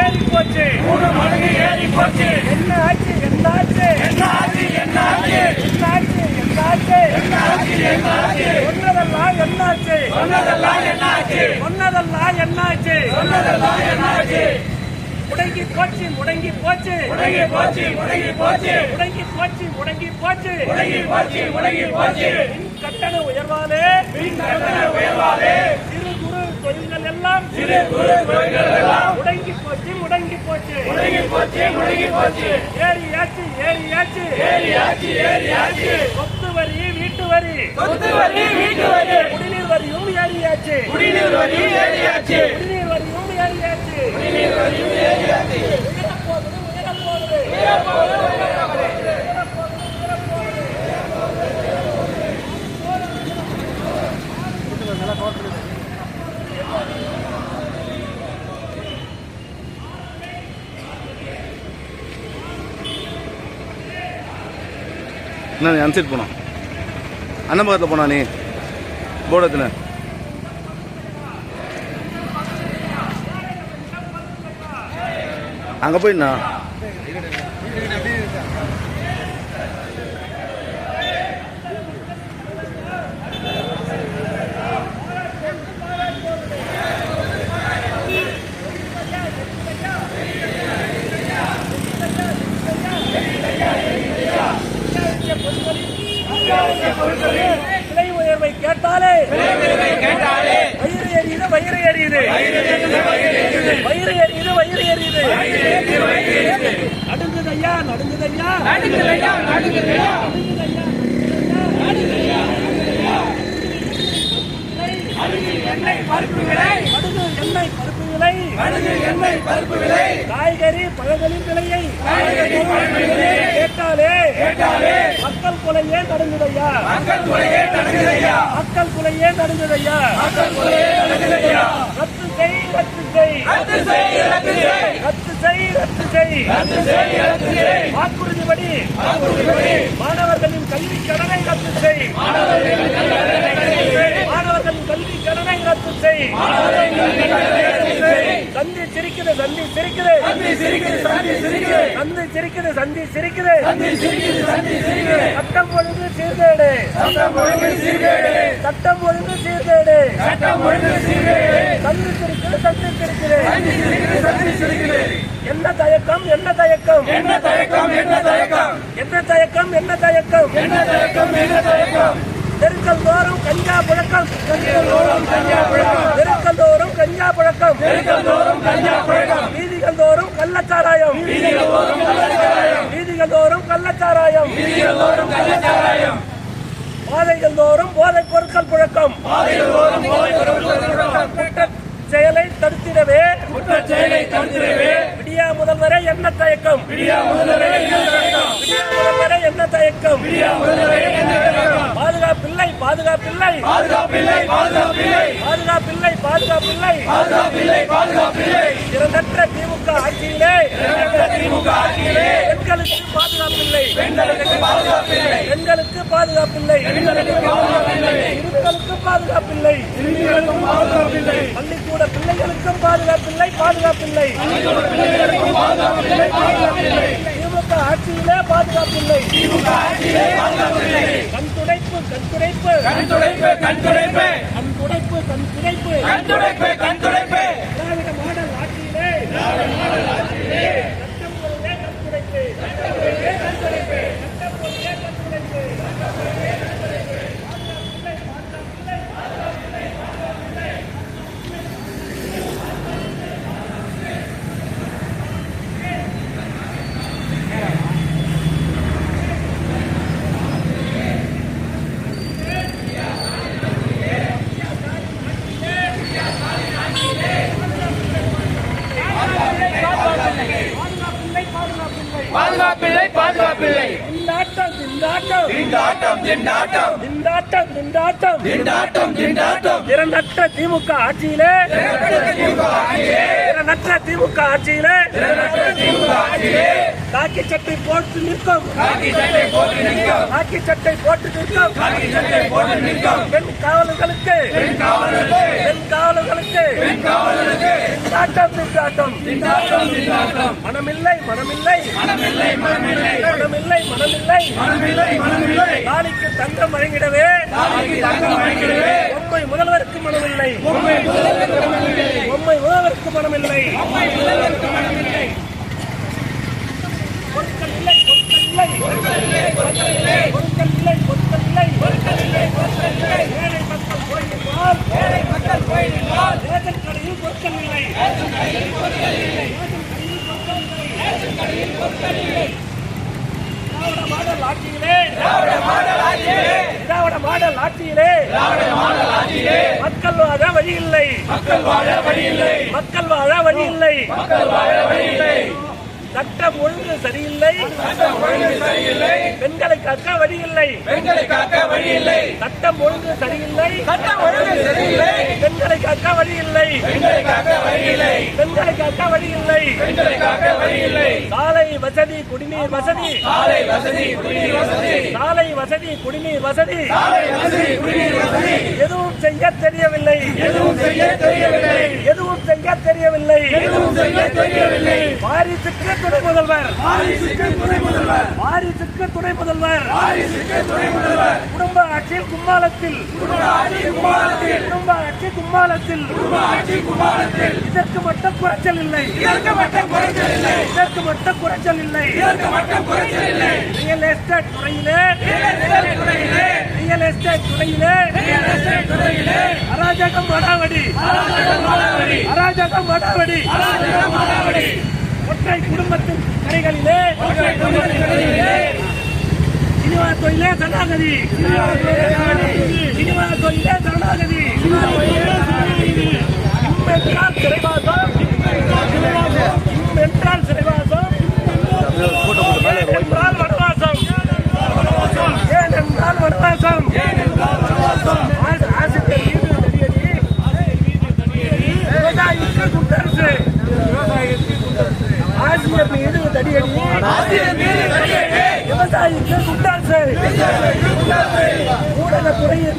ஏறி போச்சு மூணு மடங்கு ஏறி போச்சு என்ன ஆச்சு என்ன ஆச்சு என்ன ஆச்சு என்ன ஆச்சு என்ன ஆச்சு என்ன ஆச்சு என்ன ஆச்சு என்ன ஆச்சு சொன்னதெல்லாம் என்னாச்சு சொன்னதெல்லாம் என்ன ஆச்சு சொன்னதெல்லாம் என்னாச்சு சொன்னதெல்லாம் என்ன ஆச்சு முடங்கி போச்சு முடங்கி போச்சு முடங்கி போச்சு முடங்கி போச்சு முடங்கி போச்சு முடங்கி போச்சு முடங்கி போச்சு முடங்கி போச்சு கட்டண உயர்வாலே மின் கட்டண உயர்வாலே சிறு குறு தொழில்கள் எல்லாம் சிறு குறு தொழில்கள் முடங்கி போச்சு முடங்கி போச்சு முடங்கி போச்சு முடங்கி போச்சு ஏரியாச்சு ஏரியாச்சு ஏரியாச்சு ஏரியாச்சு சொத்து வரி வீட்டு வரி. சொத்து வரி வீட்டு வரி. குடிநீர் வரியும் ஏரியாச்சு குடிநீர் வரியும் ஏரியாச்சு குடிநீர் வரியும் ஏரியாச்சு குடிநீர் வரியும் ஏரியாச்சு உயர போகுது உயர என்ன நீ அன்சைட் போனோம். அண்ணன் பக்கத்தில் போனா நீ? போர்டு அங்கே போயிண்ணா விலை உயர்வை கேட்டாலே. கேட்டாலே. வயிறு எரியுது வயிறு எரியுது. வயிறு எரியுது வயிறு எரியுது. நடுங்குது ஐயா நடுங்குது ஐயா நடுங்குதையா நடுங்குதையா. எண்ணெய் பருப்பு விலை. எண்ணெய் பருப்பு விலை. எண்ணெய் பருப்பு விலை. காய்கறி பழங்களின் விலையை கேட்டாலே. கேட்டாலே. மக்கள் குலையே நடுங்குதையா மக்கள் துறையே நடுங்குதையா மக்கள் குலையே நடுங்குதையா மக்கள் துறையே நடுங்குதையா ரத்து செய் ரத்து செய். ரத்து செய் ரத்து செய். ரத்து செய் ரத்து செய். ரத்து செய் ரத்து செய். வாக்குறுதிப்படி. வாக்குறுதிப்படி. மாணவர்களின் கல்வி கடனை ரத்து செய். மாணவர்களின் கல்வி கடனை ரத்து செய். சந்தி சிரிக்குது சந்தி சிரிக்குது. சந்தி சிரிக்குது சந்தி சிரிக்குது. சந்தி சிரிக்குது சந்தி சிரிக்குது. சந்தி சிரிக்குது சந்தி சிரிக்குது. சட்டம் ஒழுங்கு சீர்கேடு. சட்டம் ஒழுங்கு சீர்கேடு. சட்டம் ஒழுங்கு சீர்கேடு. சட்டம் ஒழுங்கு சீர்கேடு. சந்தி சிரிக்குது சந்தி சிரிக்குது. சந்தி சிரிக்குது சந்தி சிரிக்குது. என்ன தயக்கம் என்ன தயக்கம்? என்ன தயக்கம் என்ன தயக்கம்? என்ன தயக்கம் என்ன தயக்கம்? என்ன தயக்கம் என்ன தயக்கம்? தெருக்கள் தோறும் கஞ்சா புழக்கம். தெருக்கள் தோறும் கஞ்சா புழக்கம். வீதிகள் தோறும் கள்ளச்சாராயம். வீதிகள் தோறும் கள்ளச்சாராயம். பாதைகள் தோறும் போதைப் பொருட்கள் புழக்கம். செயலை தடுத்திடவே. செயலை தடுத்திடவே. விடியா முதல்வரே என்ன தயக்கம்? விடியா முதல்வரே என்ன தயக்கம் பாதுகாப்பில்லை பாதுகாப்பில்லை. பாதுகாப்பில்லை பாதுகாப்பில்லை. பாதுகாப்பில்லை பாதுகாப்பில்லை பாதுகாப்பில்லை பாதுகாப்பில்லை திறனற்ற திமுக ஆட்சியிலே. திமுக ஆட்சியிலே பெண்களுக்கு பாதுகாப்பில்லை. பெண்களுக்கு பாதுகாப்பில்லை. பெண்களுக்கு பாதுகாப்பில்லை பெண்களுக்கு பாதுகாப்பில்லை இருத்தலுக்கு பாதுகாப்பில்லை. சிறுமிகளுக்கும் பாதுகாப்பில்லை பள்ளிக்கூட பிள்ளைகளுக்கும் பாதுகாப்பில்லை பாதுகாப்பில்லை பாதுகாப்பில்லை பாதுகாப்பில்லை. ஆட்சியிலே பாதுகாப்பு இல்லை திமுக ஆட்சியிலே பாதுகாப்பு இல்லை கண் துடைப்பு கண் துடைப்பு கண் துடைப்பு கண் துடைப்பு கண் துடைப்பு கண் துடைப்பு கண் துடைப்பு பாதுகாப்பில்லை பாதுகாப்பில்லை. திண்டாட்டம் திண்டாட்டம் திண்டாட்டம் திண்டாட்டம் திண்டாட்டம் திண்டாட்டம் திண்டாட்டம் திண்டாட்டம் திறனற்ற திமுக ஆட்சியிலே. திறனற்ற திமுக ஆட்சியிலே. காக்கி சட்டை போட்டு நிற்கும். காக்கி சட்டை போட்டு நிற்கும். காக்கி சட்டை போட்டு நிற்கும். காக்கி சட்டை போட்டு நிற்கும். பெண் காவலர்களுக்கு. பெண் காவலருக்கு பெண் காவலர்களுக்கு. பெண் காவலருக்கு திண்டாட்டம் திண்டாட்டம். திண்டாட்டம் திண்டாட்டம். மனமில்லை மனமில்லை. மனமில்லை மனமில்லை. மனமில்லை மனமில்லை. மனமில்லை மனமில்லை. தாலிக்கு தங்கம் வழங்கிடவே. தாலிக்கு தங்கம் வழங்கிடவே. பொம்மை முதல்வருக்கு மனமில்லை. உண்மை முதல்வருக்கு மனமில்லை. பொம்மை முதல்வருக்கு மனமில்லை. உண்மை முதல்வருக்கு மனமில்லை. பொருட்கள் இல்லை பொருட்கள் இல்லை பொருட்கள் இல்லை பொருட்கள் இல்லை பொருட்கள் இல்லை ஏழை மக்கள் போயிருந்தால் ஏழை மக்கள் போயிருந்தால் ரேஷன் கடையில் பொருட்கள் இல்லை ரேஷன் கடையில் பொருட்கள் இல்லை திராவிட மாடல் ஆட்சியிலே திராவிட மாடல் ஆட்சியிலே திராவிட மாடல் ஆட்சியிலே திராவிட மாடல் ஆட்சியிலே மக்கள் வாழ வழி இல்லை. மக்கள் வாழ வழி இல்லை. மக்கள் வாழ வழி இல்லை மக்கள் வாழ வழி இல்லை சட்டம் ஒழுங்கு சரியில்லை. சட்டம் ஒழுங்கு சரியில்லை. பெண்களை காக்க வழி இல்லை பெண்களை காக்க வழி இல்லை சட்டம் ஒழுங்கு சரியில்லை. சட்டம் ஒழுங்கு சரியில்லை. பெண்களை காக்க வழி இல்லை பெண்களை காக்க வழி இல்லை பெண்களை காக்க வழி இல்லை பெண்களை காக்க வழி இல்லை சாலை வசதி குடிநீர் வசதி. சாலை வசதி குடிநீர் வசதி. சாலை வசதி குடிநீர் வசதி. சாலை வசதி குடிநீர் வசதி. எதுவும் செய்ய தெரியவில்லை. எதுவும் செய்ய தெரியவில்லை. எதுவும் செய்ய தெரியவில்லை. எதுவும் செய்ய தெரியவில்லை. வாரிசுக்கு துணை முதல்வர். வாரிசுக்கு துணை முதல்வர். வாரிசுக்கு துணை முதல்வர். வாரிசுக்கு துணை முதல்வர். குடும்ப ஆட்சியில் கும்மாளத்தில். குடும்ப ஆட்சி குமாரத்தில் குடும்ப ஆட்சி கும்மாளத்தில். குடும்ப ஆட்சி குமாரத்தில் இதற்கு மட்டும் குறைச்சல் இல்லை. இதற்கு மட்டும் குறைச்சல் இல்லை. இதற்கு மட்டும் குறைச்சல் இல்லை. இதற்கு மட்டும் குறைச்சல் இல்லை. ரியல் எஸ்டேட் துறையிலே. துறையிலே. ரியல் எஸ்டேட் துறையிலே. அராஜகம் மடாவடி மாணவரி அராஜகம் மடாவடி மாணவரி ஒற்றை குடும்பத்தின் கடைகளிலே சினிமா தொழிலே சரணாகதி. சினிமா தொழிலே சரணாகதி. ¡Una la por ahí!